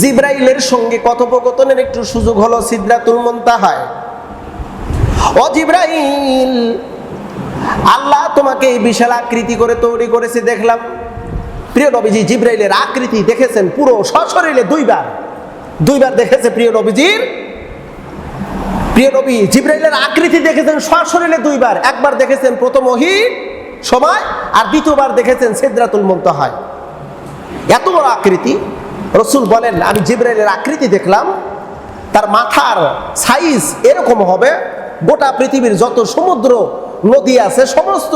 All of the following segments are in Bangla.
জিব্রাইলের সঙ্গে কথোপকথনের একটু সুযোগ হলো সিদ্রাতুল মুনতাহায়। ও জিব্রাইল, আল্লাহ তোমাকে এই বিশাল আকৃতি করে তৈরি করেছে, দেখলাম। প্রিয় নবীজি, জিব্রাইলের আকৃতি দেখেছেন পুরো সশরীরে দুইবার। দুইবার দেখেছে প্রিয় নবীজির। প্রিয় নবী, জিব্রাইলের আকৃতি দেখেছেন সশরীরে দুইবার। একবার দেখেছেন প্রথম ওহি সময়, আর দ্বিতীয়বার দেখেছেন সিদ্রাতুল হয় এত বড় আকৃতি। রসুল বলেন, আমি জিব্রাইলের আকৃতি দেখলাম, তার মাথার সাইজ এরকম হবে, গোটা পৃথিবীর যত সমুদ্র নদী আছে, সমস্ত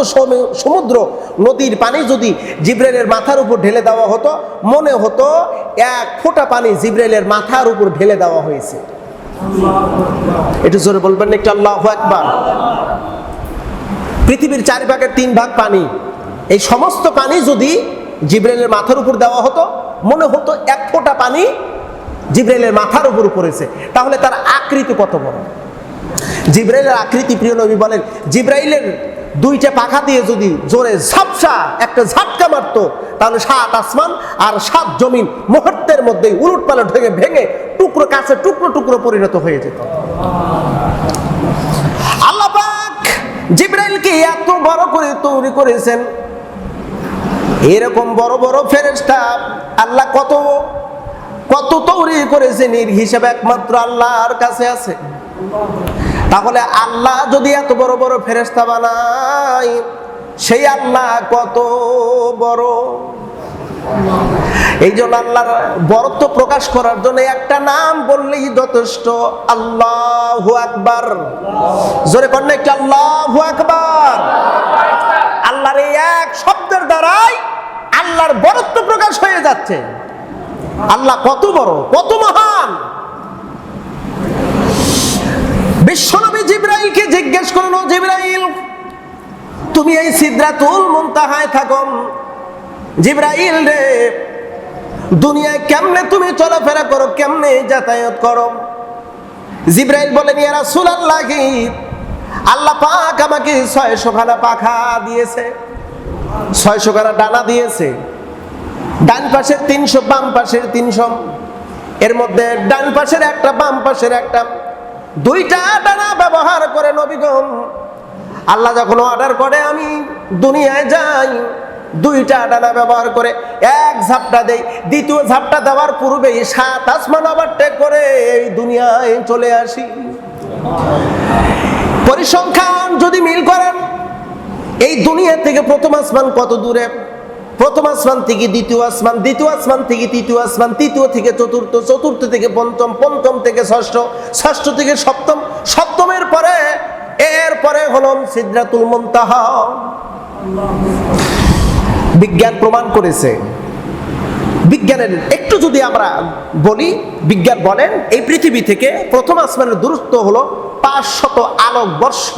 সমুদ্র নদীর পানি যদি জিব্রাইলের মাথার উপর ঢেলে দেওয়া হতো, মনে হতো এক ফোঁটা পানি জিব্রাইলের মাথার উপর ঢেলে দেওয়া হয়েছে। একটু জোরে বলবেন একটু আল্লাহ একবার পৃথিবীর চার ভাগের তিন ভাগ পানি, এই সমস্ত পানি যদি জিব্রাইলের মাথার উপর দেওয়া হতো, মনে হতো এক ফোঁটা পানি জিব্রাইলের মাথার উপর পড়েছে। তাহলে তার আকৃতি কত বড়? জিব্রাইলের আকৃতি প্রিয় নবী বলেন, জিব্রাইলের দুইটা পাখা দিয়ে যদি জোরে ঝাপসা একটা ঝাটকা মারতো, তাহলে সাত আসমান আর সাত জমিন মুহূর্তের মধ্যেই উলট পালট হয়ে ভেঙে টুকরো কাছে টুকরো টুকরো পরিণত হয়ে যেত। আল্লাহ পাক জিব্রাইলকে এত বড় করে তৈরি করেছেন এরকম বড় বড় ফেরেশতা আল্লাহ কত কত তৈরি করেছেন এর হিসাবে একমাত্র আল্লাহর কাছে আছে। তাহলে আল্লাহ যদি এত বড় বড় ফেরেশতা বানায়, সেই আল্লাহ কত বড়? এই জন্য আল্লাহর বরত্ব প্রকাশ করার জন্য একটা নাম বললেই যথেষ্ট, আল্লাহু আকবার। জোরে না একটু, আল্লাহু আকবার আল্লাহর এই এক শব্দের দ্বারাই আল্লাহর বরত্ব প্রকাশ হয়ে যাচ্ছে। আল্লাহ কত বড়, কত মহান। বিশ্বনবী জিব্রাইলকে জিজ্ঞেস করল জিব্রাইল, তুমি এই সিদ্রাতুল মুনতাহায় থাকো। জিব্রাইল রে, দুনিয়ায় কেমনে তুমি চলাফেরা করো, কেমনে যাতায়াত করো? জিব্রাইল বলেন, ইয়া রাসূলুল্লাহ কি আল্লাহ পাক আমাকে ছয়শো খানা পাখা দিয়েছে। ছয়শো খানা ডানা দিয়েছে। ডান পাশের তিনশো, বাম পাশের তিনশো। এর মধ্যে ডান পাশের একটা, বাম পাশের একটা। দুইটা ডানা ব্যবহার করে নবীগণ আল্লাহ যখন অর্ডার করে, আমি দুনিয়ায় যাই। দুইটা ডানা ব্যবহার করে এক ঝাপটা দেই। দ্বিতীয় ঝাপটা দেওয়ার পূর্বেই সাত আসমান আবার টেক করে এই দুনিয়ায় চলে আসি। পরিসংখ্যান যদি মিল করেন এই দুনিয়া থেকে প্রথম আসমান কত দূরে? প্রথম আসমান থেকে দ্বিতীয় আসমান দ্বিতীয় আসমান থেকে তৃতীয় আসমান, তৃতীয় থেকে চতুর্থ চতুর্থ থেকে পঞ্চম পঞ্চম থেকে ষষ্ঠ ষষ্ঠ থেকে সপ্তম, সপ্তমের পরে, এর পরে হলম সিদ্রাতুল মুনতাহা। বিজ্ঞান প্রমাণ করেছে। বিজ্ঞানের, একটু যদি আমরা বলি, বিজ্ঞান বলেন, এই পৃথিবী থেকে প্রথম আসমানের দূরত্ব হলো পাঁচশত আলোক বর্ষ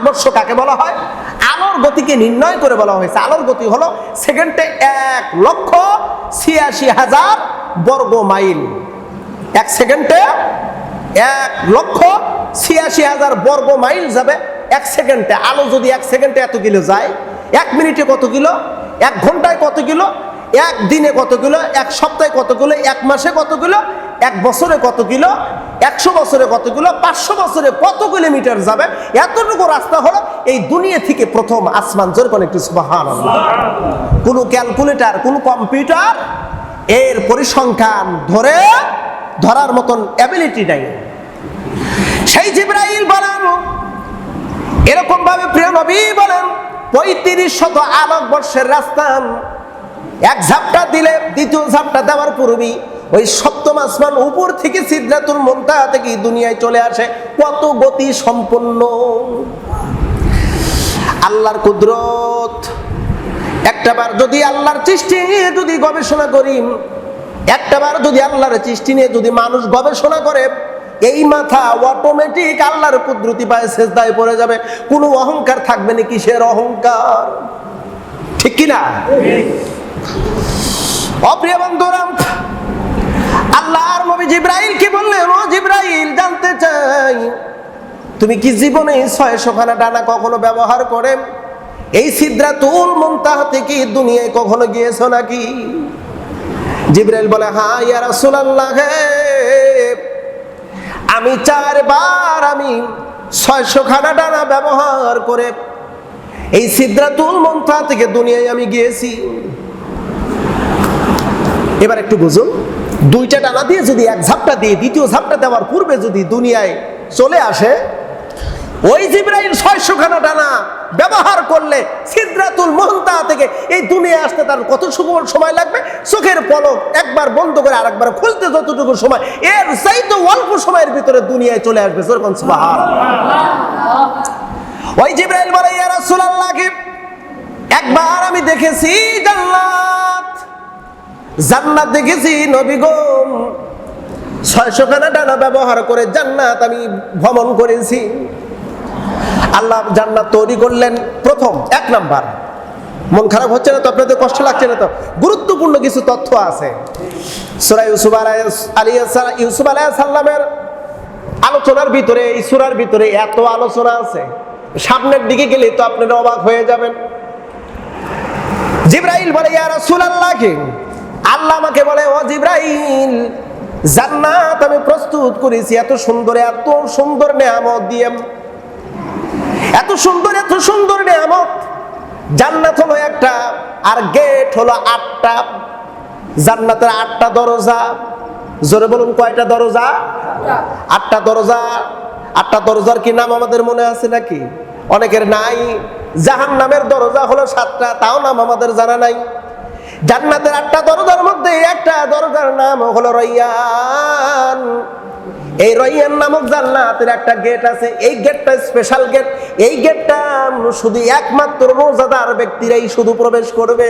আলোকবর্ষ কাকে বলা হয়? আলোর গতিকে নির্ণয় করে বলা হয়েছে। আলোর গতি হলো সেকেন্ডে এক লক্ষ ছিয়াশি হাজার বর্গ মাইল। এক সেকেন্ডে এক লক্ষ ছিয়াশি হাজার বর্গ মাইল যাবে এক সেকেন্ডে। আলো যদি এক সেকেন্ডে এত কিলো যায়, এক মিনিটে কত কিলো, এক ঘন্টায় কত কিলো এক দিনে কত কিলো, এক সপ্তাহে কত কিলো, এক মাসে কত কিলো, এক বছরে কত কিলো, একশো বছরে কত কিলো, পাঁচশো বছরে কত কিলোমিটার যাবে? এতটুকু রাস্তা হলো এই দুনিয়া থেকে প্রথম আসমান। জোর কোন একটু সুবাহান কোনো ক্যালকুলেটর, কোনো কম্পিউটার এর পরিসংখ্যান ধরে ধরার মতন অ্যাবিলিটি নাই। সেই জিব্রাইল বলেন এরকম ভাবে প্রিয় নবী বলেন, পঁয়ত্রিশ শত আলোক বর্ষের রাস্তা এক ঝাপটা দিলে দ্বিতীয় ঝাপটা দেওয়ার পূর্বেই ওই সপ্তম আসমান উপর থেকে সিদ্ধাতুল মন্তা থেকে দুনিয়ায় চলে আসে। কত গতি সম্পন্ন। আল্লাহর কুদরত। একটাবার যদি আল্লাহর সৃষ্টি নিয়ে যদি গবেষণা করি একটাবার যদি আল্লাহর সৃষ্টি নিয়ে যদি মানুষ গবেষণা করে, এই মাথা অটোমেটিক আল্লাহর কুদরতি পায়ে শেষদায় পড়ে যাবে। কোনো অহংকার থাকবে না কিসের অহংকার? ঠিক কিনা? অপ্রিয় বন্ধুরা, আল্লাহর নবী জিব্রাইল কি বললেন? ও জিব্রাইল, জানতে চাই, তুমি কি জীবনে ছয়শো খানা ডানা কখনো ব্যবহার করে? এই সিদ্রাতুল মুনতাহা থেকে দুনিয়ায় কখনো গিয়েছো নাকি? জিব্রাইল বলে হ্যাঁ ইয়া রাসূলুল্লাহ আমি চারবার আমি ছয়শো খানা ডানা ব্যবহার করে এই সিদ্ধাতুল মন্থা থেকে দুনিয়ায় আমি গিয়েছি। এবার একটু বুঝুন। দুইটা ডানা দিয়ে যদি এক ঝাপটা দিয়ে দ্বিতীয় ঝাপটা দেওয়ার পূর্বে যদি দুনিয়ায় চলে আসে, ওই জিব্রাইল ছয়শো খানা ডানা ব্যবহার করলে সিদ্রাতুল মহন্তা থেকে এই দুনিয়া আসতে তার কত সুকমল সময় লাগবে? চোখের পলক একবার বন্ধ করে আরেকবার খুলতে যতটুকু সময়, এর চাইতে অল্প সময়ের ভিতরে দুনিয়ায় চলে আসবে। যেরকম ওই জিব্রাইল বলে, ইয়া রাসূলুল্লাহকে একবার আমি দেখেছি জান্নাত জান্নাত দেখেছি, নবী গো। ছয়শো খানা ডানা ব্যবহার করে জান্নাত আমি ভ্রমণ করেছি। আল্লাহ জান্নাত তৈরি করলেন প্রথম, এক নাম্বার। মন খারাপ হচ্ছে না তো? আপনাদের কষ্ট লাগছে না তো? গুরুত্বপূর্ণ কিছু তথ্য আছে। সুরা ইউসুফ আলী ইউসুফ আলাহ সাল্লামের আলোচনার ভিতরে, এই সুরার ভিতরে এত আলোচনা আছে। সামনের দিকে গেলে তো আপনারা অবাক হয়ে যাবেন। জিব্রাইল বলে, ইয়া রাসূলুল্লাহকে আল্লাহ আমাকে বলে, ও জিব্রাইল, জান্নাত আমি প্রস্তুত করেছি। এত সুন্দর এত সুন্দর নেয়ামত দিয়ে। এত সুন্দর এত সুন্দর নেয়ামত। জান্নাত হলো একটা, আর গেট হলো আটটা। জান্নাতের আটটা দরজা। জোরে বলুন, কয়টা দরজা? আটটা দরজা। আটটা দরজার কি নাম আমাদের মনে আছে নাকি? অনেকের নাই। জাহান নামের দরজা হলো সাতটা, তাও নাম আমাদের জানা নাই। জান্নাতের আটটা দরজার মধ্যে একটা দরজার নাম হলো রইয়ান। এই রইয়ান নামক জান্নাতের একটা গেট আছে। এই গেটটা স্পেশাল গেট। এই গেটটা শুধু একমাত্র রোজাদার ব্যক্তিরাই শুধু প্রবেশ করবে।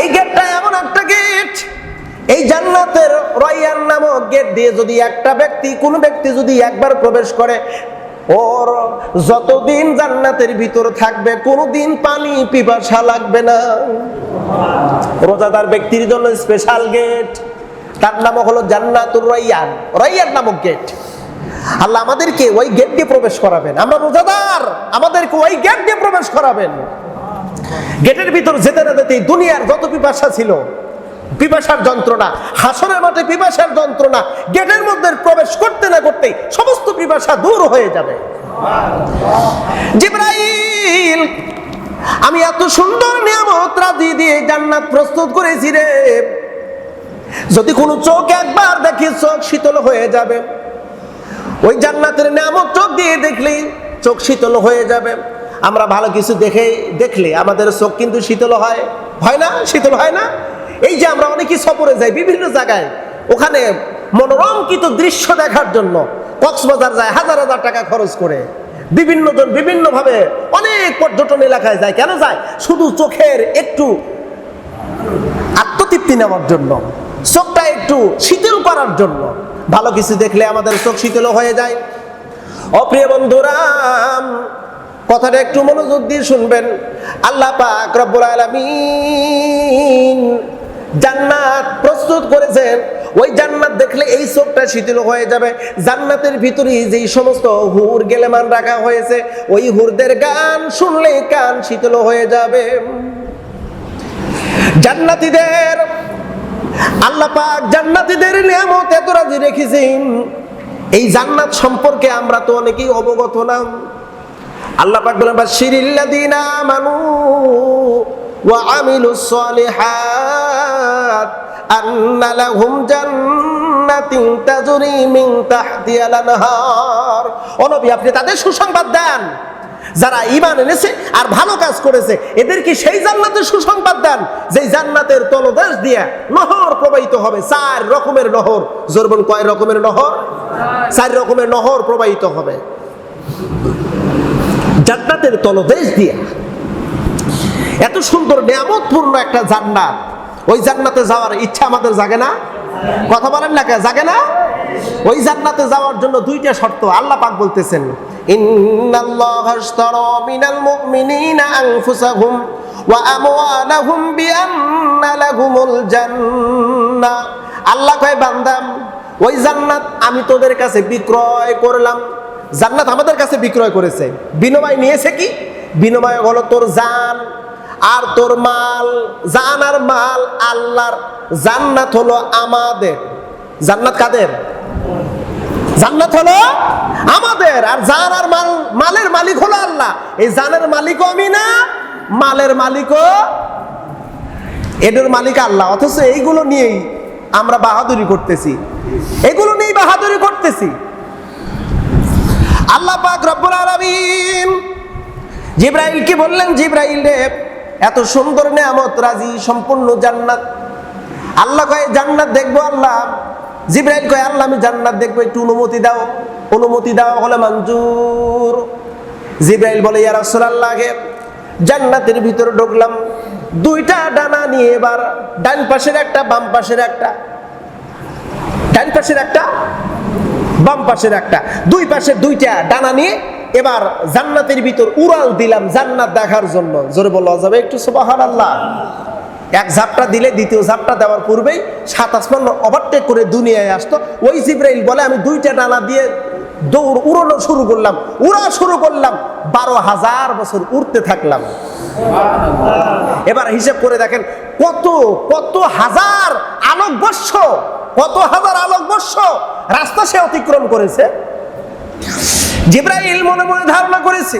এই গেটটা এমন একটা গেট। এই জান্নাতের রয়ান নামক গেট দিয়ে যদি একটা ব্যক্তি, কোন ব্যক্তি যদি একবার প্রবেশ করে, ওর যতদিন জান্নাতের ভিতর থাকবে, কোনোদিন পানি পিপাসা লাগবে না। রোজাদার ব্যক্তির জন্য স্পেশাল গেট তার নাম হলো জান্নাতুর রয়ান রয়ান নামক গেট আল্লাহ আমাদেরকে ওই গেট দিয়ে প্রবেশ করাবেন। আমরা রোজাদার, আমাদেরকে ওই গেট দিয়ে প্রবেশ করাবেন। গেটের ভিতর যেতে না যেতেই দুনিয়ার যত পিপাসা ছিল, পিপাসার যন্ত্রণা হাসনের মাঠে পিপাসার যন্ত্রণা, গেটের মধ্যে প্রবেশ করতে না করতে সমস্ত পিপাসা দূর হয়ে যাবে। জিব্রাইল আমি এত সুন্দর নিয়ামত রাজি দিয়ে জান্নাত প্রস্তুত করেছি রে। যদি কোনো চোখ একবার দেখি চোখ শীতল হয়ে যাবে, ওই জান্নাতের নিয়ামত চোখ দিয়ে দেখলি চোখ শীতল হয়ে যাবে। আমরা ভালো কিছু দেখে, দেখলে আমাদের চোখ কিন্তু শীতল হয়। হয় না? শীতল হয় না? এই যে আমরা অনেকেই সফরে যাই বিভিন্ন জায়গায়, ওখানে মনোরম দৃশ্য দেখার জন্য কক্সবাজার যায় হাজার হাজার টাকা খরচ করে। বিভিন্ন জন বিভিন্ন ভাবে অনেক পর্যটন এলাকায় যায়। কেন যায়? শুধু চোখের একটু আত্মতৃপ্তি নেওয়ার জন্য, চোখটা একটু শীতল করার জন্য। ভালো কিছু দেখলে আমাদের চোখ শীতল হয়ে যায়। অপ্রিয় বন্ধুরা, কথাটা একটু মনোযোগ দিয়ে শুনবেন। আল্লাহ পাক রব্বুল আলামিন জান্নাত প্রস্তুত করেছেন। ওই জান্নাত দেখলে এই চোখটা শীতল হয়ে যাবে। জান্নাতের ভিতরে যেই সমস্ত হুর গেলেমান রাখা হয়েছে, ওই হুরদের গান শুনলে কান শীতল হয়ে যাবে। জান্নাতীদের, আল্লাহ পাক জান্নাতীদের নিয়ামত এত রাজি রেখেছেন। এই জান্নাত সম্পর্কে আমরা তো অনেকেই অবগত না। আল্লাহ পাক বলেন বাশিরিল্লাযিনা আমানু ওয়া আমিলুস সলিহাত। আপনি তাদের সুসংবাদ দেন। যারা ইমান এনেছে আর ভালো কাজ করেছে এদেরকে সেই জান্নাতের সুসংবাদ দেন? যে জান্নাতের তলদেশ দিয়ে নহর প্রবাহিত হবে। চার রকমের নহর। জোরবন কয় রকমের নহর? চার রকমের নহর প্রবাহিত হবে। জান্নাতের তলদেশ দিয়ে। এত সুন্দর নিয়ামতপূর্ণ একটা জান্নাত। ওই জান্নাতে যাওয়ার ইচ্ছা আমাদের জাগে না? কথা বলেন না কে? জাগে না? ওই জান্নাতে যাওয়ার জন্য দুইটা শর্ত, আল্লাহ পাক বলতেছেন ওয়া আল্লাহ কয় বান্দাম ওই জান্নাত আমি তোদের কাছে বিক্রয় করলাম। জান্নাত আমাদের কাছে বিক্রয় করেছে। বিনিময় নিয়েছে কি? বিনিময় হলো তোর জান। আর তোর মাল, জানার মাল আল্লাহর। জান্নাত হলো আমাদের। জান্নাত কাদের? জান্নাত হলো আমাদের। আর জানার মাল, মালের মালিক হলো আল্লাহ। এই জানের মালিকও আমি না, মালের মালিকও এদের মালিক আল্লাহ। অথচ এইগুলো নিয়েই আমরা বাহাদুরি করতেছি। এগুলো নিয়েই বাহাদুরি করতেছি। আল্লাহ পাক রব্বুল আলামিন জিব্রাইল কি বললেন, জিব্রাইল রে এত সুন্দর নেয়ামত, রাজি, সম্পূর্ণ জান্নাত। আল্লাহ কয়, জান্নাত দেখব আল্লাহ। জিব্রাইল কয়, আল্লাহ, আমি জান্নাত দেখব। একটু অনুমতি দাও। অনুমতি দেওয়া হলে মঞ্জুর। জিব্রাইল বলে, ইয়া রাসূলুল্লাহকে জান্নাতের ভিতরে ঢুকলাম। দুইটা ডানা নিয়ে এবার ডান পাশের একটা, বাম পাশের একটা। ডান পাশের একটা, বাম পাশের একটা। দুই পাশে দুইটা ডানা নিয়ে এবার জান্নাতের ভিতর উড়াল দিলাম জান্নাত দেখার জন্য। জোরে বলা যাবে একটু সুবাহান আল্লাহ এক ঝাপটা দিলে দ্বিতীয় ঝাপটা দেওয়ার পূর্বেই সাত আসমান ওভারটেক করে দুনিয়ায় আসতো। ওই জিব্রাইল বলে আমি দুইটা ডানা দিয়ে দৌড় উড়ানো শুরু করলাম। উড়া শুরু করলাম বারো হাজার বছর উড়তে থাকলাম। এবার হিসেব করে দেখেন কত কত হাজার আলোকবর্ষ কত হাজার আলোকবর্ষ রাস্তা সে অতিক্রম করেছে। জিব্রাইল মনে মনে ধারণা করেছে,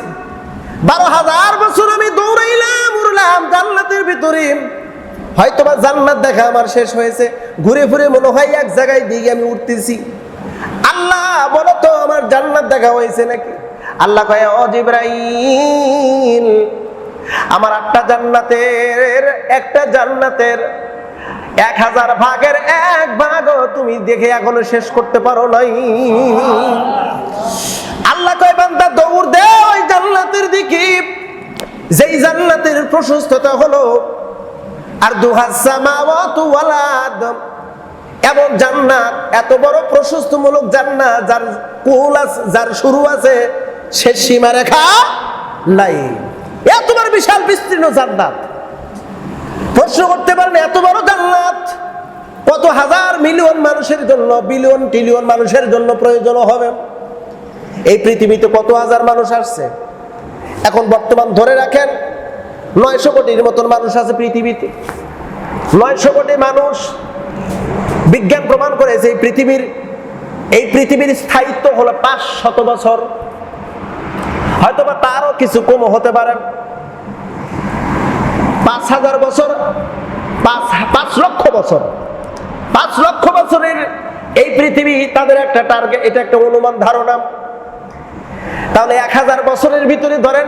বারো হাজার বছর আমি দৌড়াইলাম, উড়লাম জান্নাতের ভিতরে। হয়তো বা জান্নাত দেখা আমার শেষ হয়েছে, ঘুরে ফিরে মনে হয় এক জায়গায় দিয়ে আমি উঠতেছি আল্লাহ, বলো তো আমার জান্নাত দেখা হয়েছে নাকি? আল্লাহ কয়, ও জিব্রাইল, আমার আটটা জান্নাতের, একটা জান্নাতের, এক হাজার ভাগের এক ভাগও তুমি দেখে এখনও শেষ করতে পারো নাই। আল্লাহ কয়, বান্দা, দৌড় দে ওই জান্নাতের দিকে। যেই জান্নাতের প্রশস্ততা হলো, আর দুহাসামাওয়াতু ওয়াল আদম। এমন জান্নাত এত বড় প্রশস্তমূলক জান্নাত যার কুল আছে যার শুরু আছে শেষ সীমা রেখা নাই। এত বড় বিশাল বিস্তীর্ণ জান্নাত। প্রশ্ন করতে পারেন এত বড় জান্নাত কত হাজার মিলিয়ন মানুষের জন্য, বিলিয়ন ট্রিলিয়ন মানুষের জন্য প্রয়োজন হবে। এই পৃথিবীতে কত হাজার মানুষ আসছে? এখন বর্তমান ধরে রাখেন, নয়শো কোটির মতন মানুষ আছে পৃথিবীতে। নয়শো কোটি মানুষ বিজ্ঞান প্রমাণ করেছে এই পৃথিবীর এই পৃথিবীর স্থায়িত্ব হলো পাঁচ শত বছর। হয়তোবা তারও কিছু কম হতে পারে। পাঁচ হাজার বছর, পাঁচ পাঁচ লক্ষ বছর। পাঁচ লক্ষ বছরের এই পৃথিবী তাদের একটা টার্গেট এটা একটা অনুমান ধারণা। তাহলে এক হাজার বছরের ভিতরে ধরেন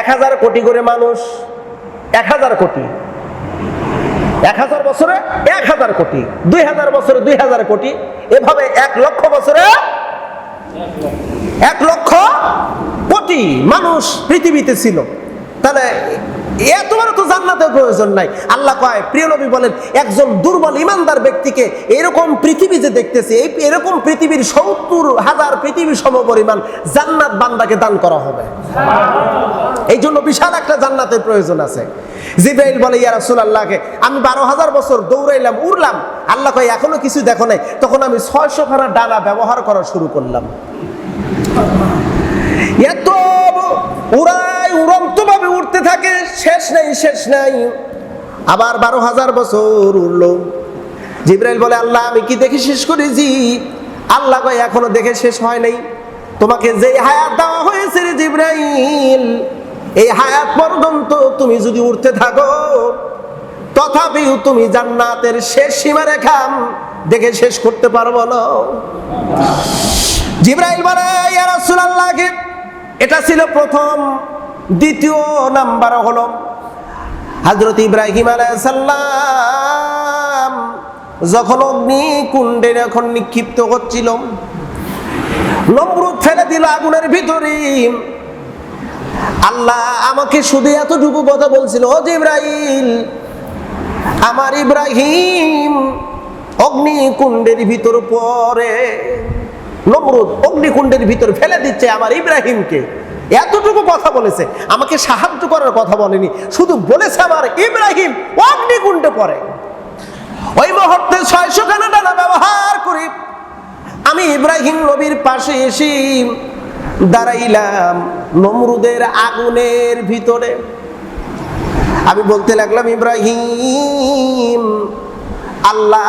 এক হাজার কোটি করে মানুষ, এক হাজার কোটি। এক হাজার বছরে এক হাজার কোটি, দুই হাজার বছরে দুই হাজার কোটি, এভাবে এক লক্ষ বছরে এক লক্ষ কোটি মানুষ পৃথিবীতে ছিল। তাহলে এত বড় তো জান্নাতের প্রয়োজন নাই। আল্লাহ কয়, প্রিয় নবী বলেন, একজন দুর্বল ইমানদার ব্যক্তিকে এরকম পৃথিবী যে দেখতেছে, এই এরকম পৃথিবীর সত্তর হাজার পৃথিবীর সম পরিমাণ জান্নাত বান্দাকে দান করা হবে। এই জন্য বিশাল একটা জান্নাতের প্রয়োজন আছে। জিব্রাইল বলে, ইয়া রাসূলুল্লাহকে, আমি বারো হাজার বছর দৌড়াইলাম, উড়লাম। আল্লাহ কয়, এখনও কিছু দেখো নাই। তখন আমি ছয়শো খানা ডানা ব্যবহার করা শুরু করলাম। এত উড়াই শেষ নাই শেষ নাই। আবার বারো হাজার বছর উড়লো। জিব্রাইল বলে, আল্লাহ, আমি কি দেখে শেষ করেছি? আল্লাহ কয়, এখনও দেখে শেষ হয় নাই। তোমাকে যে হায়াত দেওয়া হয়েছে রে জিব্রাইল, এই হায়াত পর্যন্ত তুমি যদি উঠতে থাকো, তথাপিও তুমি জান্নাতের শেষ সীমা রেখাম দেখে শেষ করতে পারব না। জিব্রাইল বলে, ইয়া রাসূলুল্লাহকে এটা ছিল প্রথম দ্বিতীয় নাম্বার হলো হযরত ইব্রাহিম আলাইহিস সালাম যখন অগ্নি কুণ্ডে যখন নিক্ষিপ্ত হচ্ছিল, নমরুদ ফেলে দিল আগুনের ভিতরে। আল্লাহ আমাকে শুধু এতটুকু কথা বলছিল, ও জিব্রাইল, আমার ইব্রাহিম অগ্নিকুণ্ডের ভিতর পরে নমরুদ অগ্নিকুণ্ডের ভিতর ফেলে দিচ্ছে আমার ইব্রাহিমকে। এতটুকু কথা বলেছে, আমাকে সাহায্য করার কথা বলেনি, শুধু বলেছে আমার ইব্রাহিম অগ্নিকুণ্ডে পড়ে। ওই মুহূর্তে ছয়শো খানা ডানা ব্যবহার করি। আমি ইব্রাহিম নবীর পাশে এসে দাঁড়াইলাম নমরুদের আগুনের ভিতরে। আমি বলতে লাগলাম, ইব্রাহিম, আল্লাহ